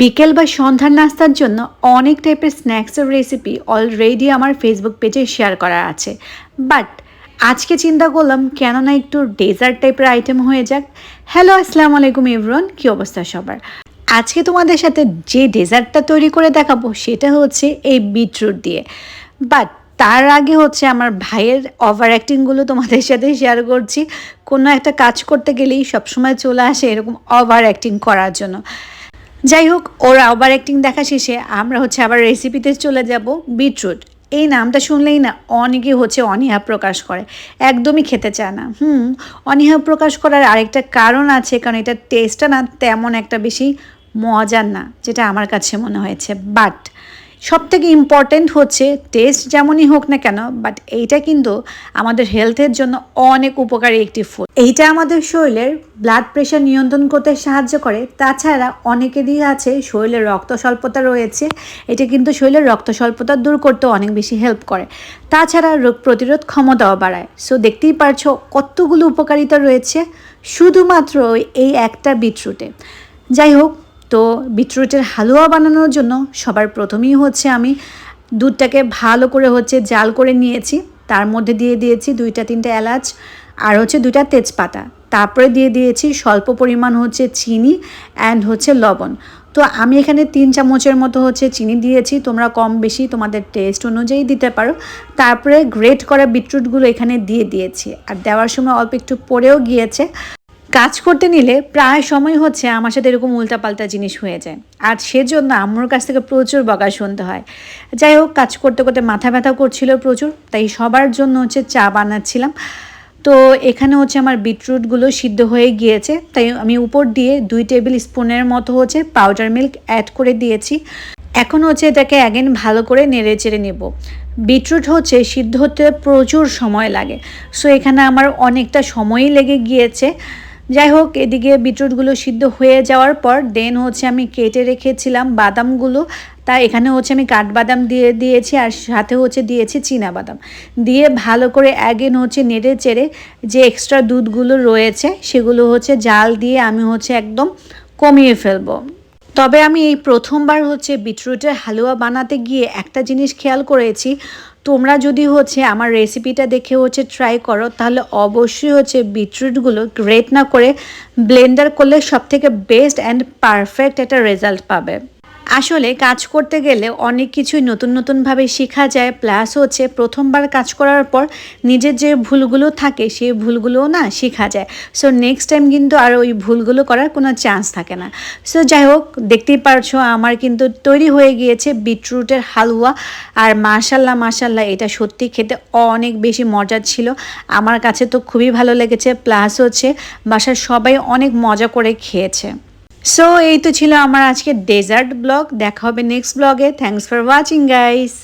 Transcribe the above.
বিকেল বা সন্ধ্যার নাস্তার জন্য অনেক টাইপের স্ন্যাক্সের রেসিপি অলরেডি আমার ফেসবুক পেজে শেয়ার করা আছে। বাট আজকে চিন্তা করলাম কেন না একটু ডেজার্ট টাইপের আইটেম হয়ে যাক। হ্যালো আসসালামু আলাইকুম ইভরন কী অবস্থা সবার? আজকে তোমাদের সাথে যে ডেজার্টটা তৈরি করে দেখাবো, সেটা হচ্ছে এই বিটরুট দিয়ে। বাট তার আগে হচ্ছে আমার ভাইয়ের ওভার অ্যাক্টিংগুলো তোমাদের সাথে শেয়ার করছি। কোনো একটা কাজ করতে গেলেই সবসময় চলে আসে এরকম ওভার অ্যাক্টিং করার জন্য। যাই হোক ওরা ওভার অ্যাক্টিং দেখা শেষে আমরা হচ্ছে আবার রেসিপিতে চলে যাব বিটরুট এই নামটা শুনলেই না অনেকে হচ্ছে অনীহা প্রকাশ করে। একদমই খেতে চায় না। হুম, অনীহা প্রকাশ করার আরেকটা কারণ আছে, কারণ এটা টেস্টটা না তেমন একটা বেশি মজার না, যেটা আমার কাছে মনে হয়েছে। বাট সব থেকে ইম্পর্টেন্ট হচ্ছে টেস্ট যেমনই হোক না কেন বাট এইটা কিন্তু আমাদের হেলথের জন্য অনেক উপকারী একটি ফুড এইটা আমাদের শরীরের ব্লাড প্রেশার নিয়ন্ত্রণ করতে সাহায্য করে। তাছাড়া অনেকেরই আছে শরীরের রক্ত স্বল্পতা রয়েছে, এটা কিন্তু শরীরের রক্ত স্বল্পতা দূর করতে অনেক বেশি হেল্প করে। তাছাড়া রোগ প্রতিরোধ ক্ষমতাও বাড়ায়। সো দেখতেই পারছ কতগুলো উপকারিতা রয়েছে, শুধুমাত্র এই একটা বিটরুটে যাই হোক তো বিটরুটের হালুয়া বানানোর জন্য সবার প্রথমেই হচ্ছে আমি দুধটাকে ভালো করে হচ্ছে জাল করে নিয়েছি। তার মধ্যে দিয়ে দিয়েছি দুইটা তিনটা এলাচ আর হচ্ছে দুইটা তেজপাতা। তারপরে দিয়ে দিয়েছি স্বল্প পরিমাণ হচ্ছে চিনি অ্যান্ড হচ্ছে লবণ। তো আমি এখানে তিন চামচের মতো হচ্ছে চিনি দিয়েছি। তোমরা কম বেশি তোমাদের টেস্ট অনুযায়ী দিতে পারো। তারপরে গ্রেট করা বিটরুটগুলো এখানে দিয়ে দিয়েছি। আর দেওয়ার সময় অল্প একটু পরেও গিয়েছে। কাজ করতে নিলে প্রায় সময় হচ্ছে আমার সাথে এরকম উল্টাপাল্টা জিনিস হয়ে যায়। আর সেজন্য আম্মুর কাছ থেকে প্রচুর বকা শুনতে হয়। যাই হোক, কাজ করতে করতে মাথা ব্যথা করছিল প্রচুর, তাই সবার জন্য হচ্ছে চা বানাচ্ছিলাম। তো এখানে হচ্ছে আমার বিটরুটগুলো সিদ্ধ হয়ে গিয়েছে, তাই আমি উপর দিয়ে দুই টেবিল স্পুনের মতো হচ্ছে পাউডার মিল্ক অ্যাড করে দিয়েছি। এখন হচ্ছে এটাকে অ্যাগেন ভালো করে নেড়ে চেড়ে নেব। বিটরুট হচ্ছে সিদ্ধ হতে প্রচুর সময় লাগে। সো এখানে আমার অনেকটা সময়ই লেগে গিয়েছে। যাই হোক এদিকে বিটরুটগুলো সিদ্ধ হয়ে যাওয়ার পর দেন হচ্ছে আমি কেটে রেখেছিলাম বাদামগুলো। তা এখানে হচ্ছে আমি কাঠবাদাম দিয়ে দিয়েছি আর সাথে হচ্ছে দিয়েছি বাদাম দিয়ে ভালো করে অ্যাগেন হচ্ছে নেড়ে চেড়ে যে এক্সট্রা দুধগুলো রয়েছে, সেগুলো হচ্ছে জাল দিয়ে আমি হচ্ছে একদম কমিয়ে ফেলব। তবে আমি এই প্রথমবার হচ্ছে বিটরুটের হালুয়া বানাতে গিয়ে একটা জিনিস খেয়াল করেছি তোমরা যদি হচ্ছে আমার রেসিপিটা দেখে হচ্ছে ট্রাই করো, তাহলে অবশ্যই হচ্ছে বিটরুটগুলো গ্রেট না করে ব্লেন্ডার করলে সবথেকে বেস্ট অ্যান্ড পারফেক্ট একটা রেজাল্ট পাবে। আসলে কাজ করতে গেলে অনেক কিছুই নতুন নতুনভাবে শেখা যায়, প্লাস হচ্ছে প্রথমবার কাজ করার পর নিজের যে ভুলগুলো থাকে সেই ভুলগুলোও না শেখা যায়। সো নেক্সট টাইম কিন্তু আর ওই ভুলগুলো করার কোনো চান্স থাকে না। সো যাই হোক, দেখতেই পারছ আমার কিন্তু তৈরি হয়ে গিয়েছে বিটরুটের হালুয়া। আর মাশাল্লাহ মাশাল্লাহ, এটা সত্যি খেতে অনেক বেশি মজার ছিল। আমার কাছে তো খুবই ভালো লেগেছে, প্লাস হচ্ছে বাসার সবাই অনেক মজা করে খেয়েছে। সো এই তো ছিল আমার আজকে ডেজার্ট ব্লগ দেখা হবে নেক্সট ব্লগে থ্যাংকস ফর ওয়াচিং গাইস